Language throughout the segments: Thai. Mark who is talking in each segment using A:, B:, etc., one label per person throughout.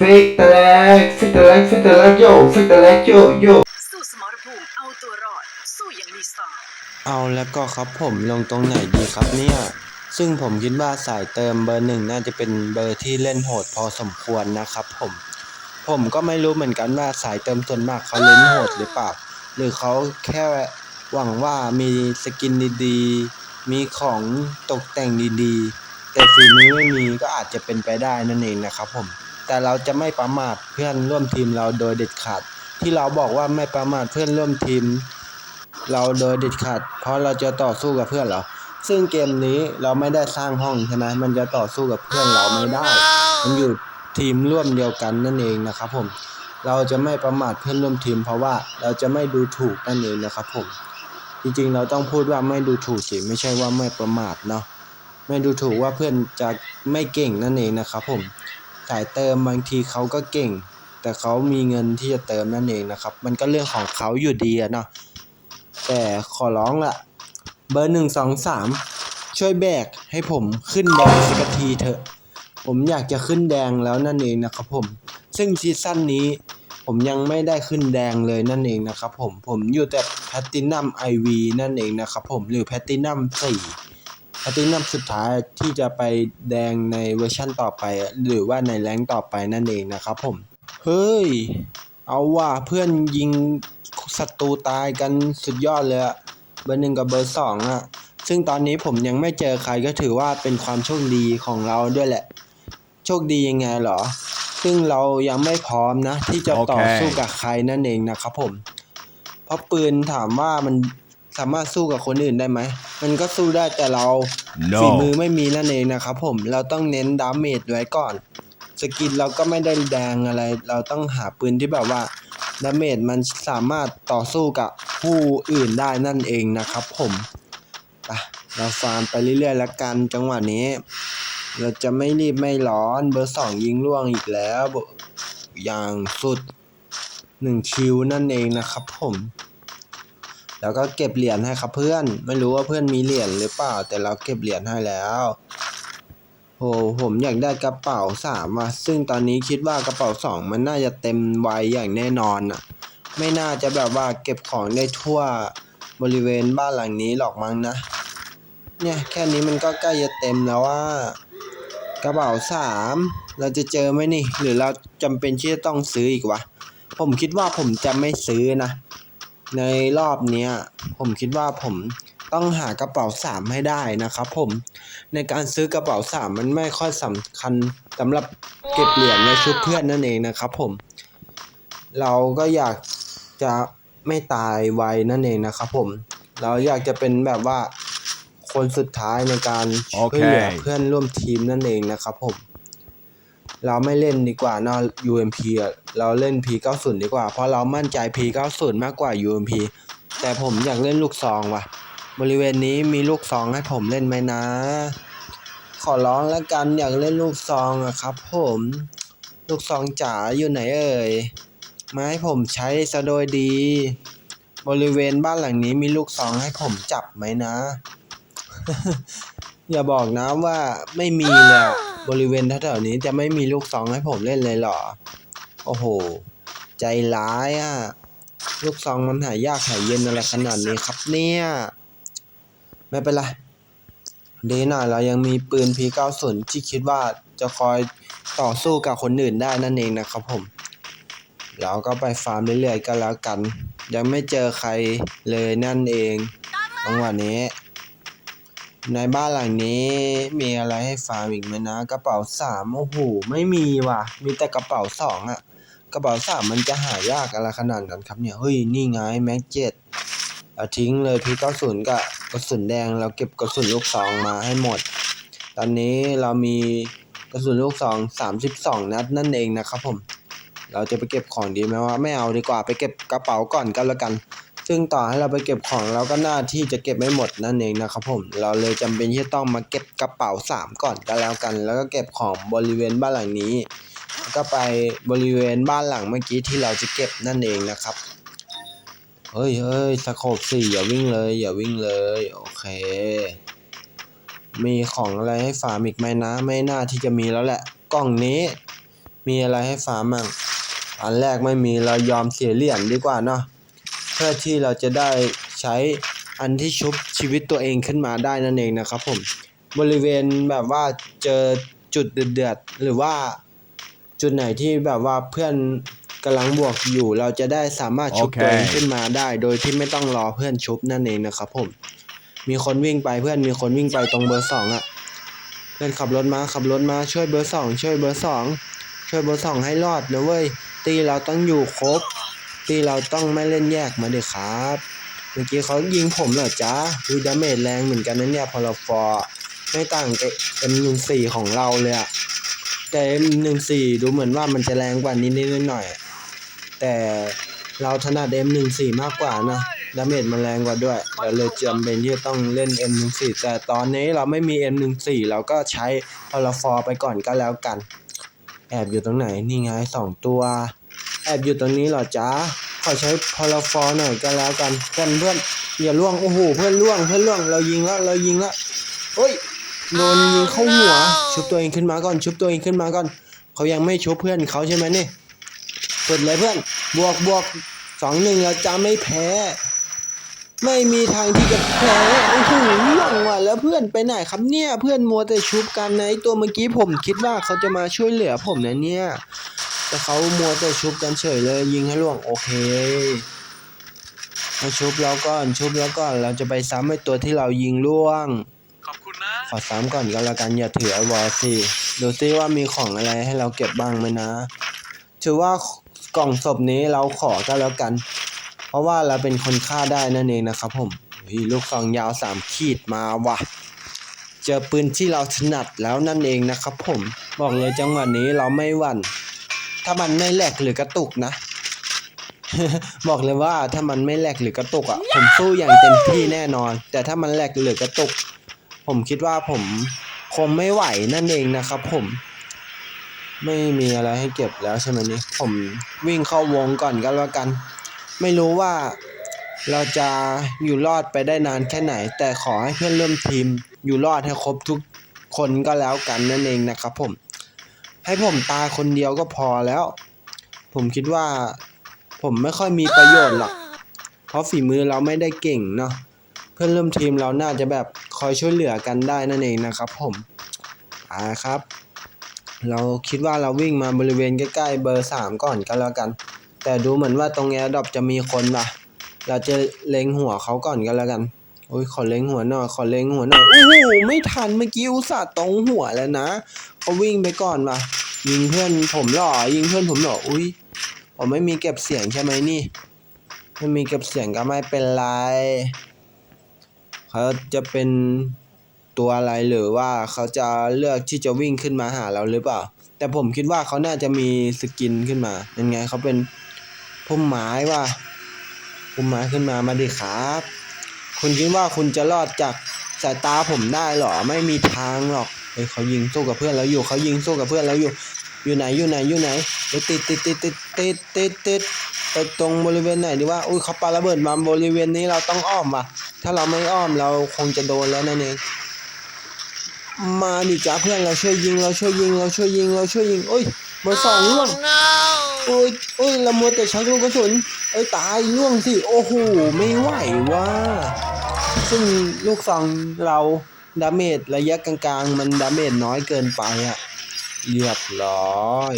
A: ฟิกแตกฟิกแตกฟิกแตกโยฟิกแตกโยโย
B: สู้สมรภูมิเอาตัวรอด สู้อย่างมีสไตล์
C: เอาแล้วก็ครับผมลงตรงไหนดีครับเนี่ย ซึ่งผมคิดว่าสายเติมเบอร์หนึ่งน่าจะเป็นเบอร์ที่เล่นโหดพอสมควรนะครับผม ผมก็ไม่รู้เหมือนกันว่าสายเติมส่วนมากเขาเล่นโหดหรือเปล่า หรือเขาแค่หวังว่ามีสกินดีๆ มีของตกแต่งดีๆ แต่ฝีมือไม่มีก็อาจจะเป็นไปได้นั่นเองนะครับผม แต่เราจะไม่ประมาทเพื่อนร่วมทีมเราโดยเด็ดขาด ที่เราบอกว่าไม่ประมาทเพื่อนร่วมทีม เราโดยเด็ดขาด เพราะเราจะต่อสู้กับเพื่อนเราซึ่งเกมนี้เราไม่ได้สร้างห้องใช่ไหมมันจะต่อสู้กับเพื่อนเราไม่ได้ มันอยู่ทีมร่วมเดียวกันนั่นเองนะครับผม เราจะไม่ประมาทเพื่อนร่วมทีม เพราะว่าเราจะไม่ดูถูกนั่นเองนะครับผม จริงๆเราต้องพูดว่าไม่ดูถูกสิไม่ใช่ว่าไม่ประมาทเนาะ ไม่ดูถูกว่าเพื่อนจะไม่เก่งนั่นเองนะครับผม สายเติมบางทีเขาก็เก่ง แต่เขามีเงินที่จะเติมนั่นเองนะครับ มันก็เรื่องของเขาอยู่ดีอะเนาะแต่ขอร้องละเบอร์หนึ่งสองสามช่วยแบกให้ผมขึ้นแดงสักทีเถอะ ผมอยากจะขึ้นแดงแล้วนั่นเองนะครับผม ซึ่งซีซั่นนี้ผมยังไม่ได้ขึ้นแดงเลยนั่นเองนะครับผม ผมอยู่แต่แพตตินัมไอวีนั่นเองนะครับผม หรือแพตตินัมสี่ พตตินัมสุดท้ายที่จะไปแดงในเวอร์ชั่นต่อไป หรือว่าในแรงค์ต่อไปนั่นเองนะครับผม เฮ้ย เอาว่าเพื่อนยิงศัตรูตายกันสุดยอดเลยอะเบอร์หนึ่งกับเบอร์สองอะซึ่งตอนนี้ผมยังไม่เจอใครก็ถือว่าเป็นความโชคดีของเราด้วยแหละ โชคดียังไงเหรอ ซึ่งเรายังไม่พร้อมนะ ที่จะต่อ
D: โอเค
C: สู้กับใครนั่นเองนะครับผม เพราะปืนถามว่ามัน สามารถสู้กับคนอื่นได้ไหม มันก็สู้ได้แต่เรา
D: No
C: ฝีมือไม่มีนั่นเองนะครับผม เราต้องเน้นดาเมจไว้ก่อน สกินเราก็ไม่ได้แดงอะไร เราต้องหาปืนที่แบบว่าดาเมจมันสามารถต่อสู้กับผู้อื่นได้นั่นเองนะครับผมไปเราฟาร์มไปเรื่อยๆแล้วกันจังหวะนี้ เราจะไม่รีบไม่ร้อนเบอร์สองยิงล่วงอีกแล้วเบอร์อย่างสุดหนึ่งคิวนั่นเองนะครับผม แล้วก็เก็บเหรียญให้ครับเพื่อน ไม่รู้ว่าเพื่อนมีเหรียญหรือเปล่า แต่เราเก็บเหรียญให้แล้วโหผมอยากได้กระเป๋าสามอะ ซึ่งตอนนี้คิดว่ากระเป๋าสองมันน่าจะเต็มไวอย่างแน่นอนอะ ไม่น่าจะแบบว่าเก็บของได้ทั่วบริเวณบ้านหลังนี้หรอกมั้งนะ เนี่ยแค่นี้มันก็ใกล้จะเต็มแล้วว่ากระเป๋าสามเราจะเจอไหมนี่ หรือเราจำเป็นที่จะต้องซื้ออีกวะ ผมคิดว่าผมจะไม่ซื้อนะ ในรอบเนี้ยผมคิดว่าผมต้องหากระเป๋าสามให้ได้นะครับผมในการซื้อกระเป๋าสามมันไม่ค่อยสำคัญสำหรับเก็บเหรียญในชุดเพื่อนนั่นเองนะครับผม เราก็อยากจะไม่ตายไวนั่นเองนะครับผม เราอยากจะเป็นแบบว่าคนสุดท้ายในการช่วยเหลือ
D: โอเค
C: เพื่อนร่วมทีมนั่นเองนะครับผม เราไม่เล่นดีกว่าเนอะ UMP เราเล่น P90 ดีกว่า เพราะเรามั่นใจ P90 มากกว่า UMP แต่ผมอยากเล่นลูกซองว่ะ บริเวณนี้มีลูกซองให้ผมเล่นไหมนะ ขอร้องแล้วกันอยากเล่นลูกซองอะครับ ผม ลูกซองจ๋าอยู่ไหนเอ่ยมาให้ผมใช้ซะโดยดี บริเวณบ้านหลังนี้มีลูกซองให้ผมจับไหมนะ อย่าบอกนะว่าไม่มีเลยอะ บริเวณแถวๆนี้จะไม่มีลูกซองให้ผมเล่นเลยเหรอ โอ้โห ใจร้ายอะ ลูกซองมันหายากหายเย็นอะไรขนาดนี้ครับเนี่ย ไม่เป็นไร ดีหน่อยเรายังมีปืน P90 ที่คิดว่าจะคอยต่อสู้กับคนอื่นได้นั่นเองนะครับผม เราก็ไปฟาร์มเรื่อยๆก็แล้วกัน ยังไม่เจอใครเลยนั่นเองจังหวะนี้ ในบ้านหลังนี้มีอะไรให้ฟาร์มอีกไหมนะ กระเป๋าสามโอ้โหไม่มีว่ะ มีแต่กระเป๋าสองอะกระเป๋าสามมันจะหายากอะไรขนาดนั้นครับเนี่ยเฮ้ยนี่ไงแม็กเจ็ดเอาทิ้งเลยพีเก้าศูนย์กับกระสุนแดงเราเก็บกระสุนลูกซองมาให้หมด ตอนนี้เรามีกระสุนลูกซองสามสิบสองนัดนั่นเองนะครับผม เราจะไปเก็บของดีไหมว่าไม่เอาดีกว่าไปเก็บกระเป๋าก่อนก็แล้วกัน ซึ่งต่อให้เราไปเก็บของเราก็น่าที่จะเก็บไม่หมดนั่นเองนะครับผม เราเลยจำเป็นที่ต้องมาเก็บกระเป๋าสามก่อนก็แล้วกัน แล้วก็เก็บของบริเวณบ้านหลังนี้แล้วก็ไปบริเวณบ้านหลังเมื่อกี้ที่เราจะเก็บนั่นเองนะครับเฮ้ยเฮ้ยสโคบสี่อย่าวิ่งเลย อย่าวิ่งเลย โอเค มีของอะไรให้ฟาร์มอีกไหมนะ ไม่น่าที่จะมีแล้วแหละ กล่องนี้ มีอะไรให้ฟาร์มมั่งอันแรกไม่มีเรายอมเสียเหรียญดีกว่าเนาะ เพื่อที่เราจะได้ใช้อันที่ชุบชีวิตตัวเองขึ้นมาได้นั่นเองนะครับผมบริเวณแบบว่าเจอจุดเดือดๆหรือว่าจุดไหนที่แบบว่าเพื่อนกำลังบวกอยู่ เราจะได้สามารถชุบ
D: โอเค
C: ตัวเองขึ้นมาได้ โดยที่ไม่ต้องรอเพื่อนชุบนั่นเองนะครับผมมีคนวิ่งไปเพื่อนมีคนวิ่งไปตรงเบอร์สองอะเพื่อนขับรถมาขับรถมาช่วยเบอร์สองช่วยเบอร์สองช่วยเบอร์สองให้รอดนะเว้ยตีเราต้องอยู่ครบ ตีเราต้องไม่เล่นแยกมาเด็ครับ เมื่อกี้เขายิงผมเหรอจ๊ะดูดาเมจแรงเหมือนกันนะเนี่ยพอเราฟอร์ไม่ต่างกับ M14 ของเราเลยอะแต่ M14 ดูเหมือนว่ามันจะแรงกว่านิดนิดหน่อย แต่เราถนัด M14 มากกว่านะดาเมจมันแรงกว่าด้วยเราเลยจำเป็นที่จะต้องเล่น M14 แต่ตอนนี้เราไม่มี M14 เราก็ใช้พอเราฟอร์ไปก่อนก็แล้วกัน แอบอยู่ตรงไหนนี่ไงสองตัว แอบอยู่ตรงนี้เหรอจ๊ะขอใช้พาราฟอร์หน่อยก็แล้วกันเพื่อนเพื่อนอย่าล่วงโอ้โหเพื่อนล่วงเพื่อนล่วงเรายิงแล้วเรายิงแล้วเฮ้ยโดนยิงเข้าหัวชุบตัวเองขึ้นมาก่อน ชุบตัวเองขึ้นมาก่อนเขายังไม่ชุบเพื่อนเขาใช่ไหมนี่สุดเลยเพื่อนบวกบวกสองหนึ่งเราจะไม่แพ้ ไม่มีทางที่จะแพ้โอ้โหล่วงว่ะแล้วเพื่อนไปไหนครับเนี่ยเพื่อนมัวแต่ชุบกันในะไอ้ตัวเมื่อกี้ผมคิดว่าเขาจะมาช่วยเหลือผมนะเนี่ย แต่เขามัวแต่ชุบกันเฉยเลย ยิงให้ล่วงโอเคมาชุบแล้วก่อนชุบแล้วก่อนเราจะไปซ้ำไอ้ตัวที่เรายิงล่วง
B: ขอบคุณนะ
C: ขอซ้ำก่อนก็แล้วกันอย่าถือไอวอลสิดูซิว่ามีของอะไรให้เราเก็บบ้างไหมนะ ถือว่ากล่องศพนี้เราขอก็แล้วกัน เพราะว่าเราเป็นคนฆ่าได้นั่นเองนะครับผมเฮ้ยลูกซองยาวสามขีดมาว่ะ เจอปืนที่เราถนัดแล้วนั่นเองนะครับผม บอกเลยจังหวะนี้เราไม่หวั่น ถ้ามันไม่แหลกหรือกระตุกนะ บอกเลยว่าถ้ามันไม่แหลกหรือกระตุกอะผมสู้อย่างเต็มที่แน่นอน แต่ถ้ามันแหลกหรือกระตุก ผมคิดว่าผมคงไม่ไหวนั่นเองนะครับ ผม ไม่มีอะไรให้เก็บแล้วใช่ไหมนี่ผมวิ่งเข้าวงก่อนก็แล้วกัน ไม่รู้ว่าเราจะอยู่รอดไปได้นานแค่ไหน แต่ขอให้เพื่อนร่วมทีมอยู่รอดให้ครบทุกคนก็แล้วกันนั่นเองนะครับผม ให้ผมตายคนเดียวก็พอแล้ว ผมคิดว่า ผมไม่ค่อยมีประโยชน์หรอก เพราะฝีมือเราไม่ได้เก่งเนาะ เพื่อนร่วมทีมเราน่าจะแบบคอยช่วยเหลือกันได้นั่นเองนะครับ ผม อ่าครับ เราคิดว่าเราวิ่งมาบริเวณใกล้ๆเบอร์สามก่อนก็แล้วกัน แต่ดูเหมือนว่าตรงแอร์ดรอปจะมีคนว่ะ เราจะเล็งหัวเขาก่อนก็แล้วกันโอ้ยขอเล็งหัวหน่อยขอเล็งหัวหน่อยโอ้โหไม่ทันเมื่อกี้อุตส่าห์ตรงหัวแล้วนะ เขาวิ่งไปก่อนว่ะ ยิงเพื่อนผมหรอ ยิงเพื่อนผมหรอ อุ้ยผมไม่มีเก็บเสียงใช่ไหมนี่ ไม่มีเก็บเสียงก็ไม่เป็นไร เขาจะเป็นตัวอะไรหรือว่าเขาจะเลือกที่จะวิ่งขึ้นมาหาเราหรือเปล่า แต่ผมคิดว่าเขาน่าจะมีสกินขึ้นมายังไงเขาเป็นพุ่มไม้ว่ะพุ่มไม้ขึ้นมามาดิครับ คุณคิดว่าคุณจะรอดจากสายตาผมได้หรอ ไม่มีทางหรอก เฮ้ยเขายิงสู้กับเพื่อนเราอยู่เขายิงสู้กับเพื่อนเราอยู่ อยู่ไหนอยู่ไหนอยู่ไหนเฮ้ยติดติดติดติดติดติดติดไปตรงบริเวณไหนดีว่าอุ้ยเขาปาระเบิดมาบริเวณนี้เราต้องอ้อมว่ะ ถ้าเราไม่อ้อมเราคงจะโดนแล้วนั่นเองมาดิจ้าเพื่อนเราช่วยยิงเราช่วยยิงเราช่วยยิงเราช่วยยิงโอ้ยเบอร์สองล่วงโอ้ยโอ้ยเรามัวแต่ชักลูกกระสุนเอ้ยตายล่วงสิโอ้โหไม่ไหวว่าซึ่งลูกซองเรา ดาเมจระยะกลางๆ มันดาเมจน้อยเกินไปอะเรียบร้อย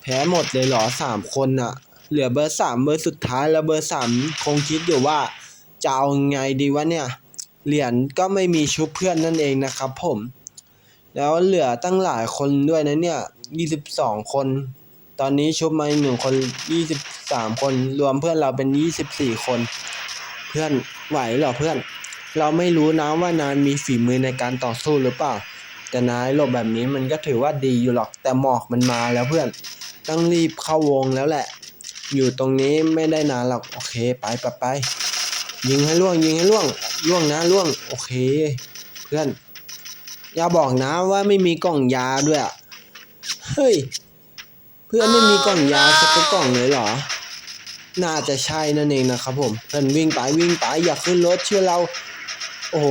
C: แพ้หมดเลยเหรอสามคนอะเหลือเบอร์สามเบอร์สุดท้ายแล้วเบอร์สามคงคิดอยู่ว่าจะเอาไงดีวะเนี่ย เหรียญก็ไม่มีชุบเพื่อนนั่นเองนะครับผม แล้วเหลือตั้งหลายคนด้วยนะเนี่ยยี่สิบสองคน ตอนนี้ชุบมาหนึ่งคนยี่สิบสามคน รวมเพื่อนเราเป็นยี่สิบสี่คน เพื่อนไหวเหรอเพื่อน เราไม่รู้นะว่านานมีฝีมือในการต่อสู้หรือเปล่า แต่นายหลบแบบนี้มันก็ถือว่าดีอยู่หรอก แต่หมอกมันมาแล้วเพื่อน ต้องรีบเข้าวงแล้วแหละ อยู่ตรงนี้ไม่ได้นานหรอก โอเค ไปไปไป ยิงให้ล่วง ยิงให้ล่วง ล่วงนะล่วง โอเค เพื่อน อย่าบอกนะว่าไม่มีกล่องยาด้วยอะเฮ้ย เพื่อนไม่มีกล่องยาสักกล่องเลยเหรอน่าจะใช่นั่นเองนะครับผมเพื่อนวิ่งไปวิ่งไปอย่าขึ้นรถเชื่อเรา โอ้โห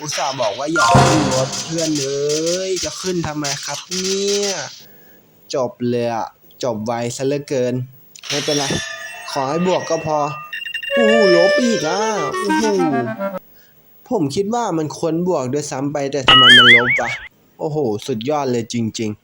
C: อุตส่าห์บอกว่าอย่าขึ้นรถเพื่อนเลย จะขึ้นทำไมครับเนี่ย จบเลยอะจบไวซะเหลือเกิน ไม่เป็นไร ขอให้บวกก็พอโอ้โหลบอีกอะโอ้โหผมคิดว่ามันควรบวกด้วยซ้ำไปแต่ทำไมมันลบวะโอ้โห สุดยอดเลยจริง ๆ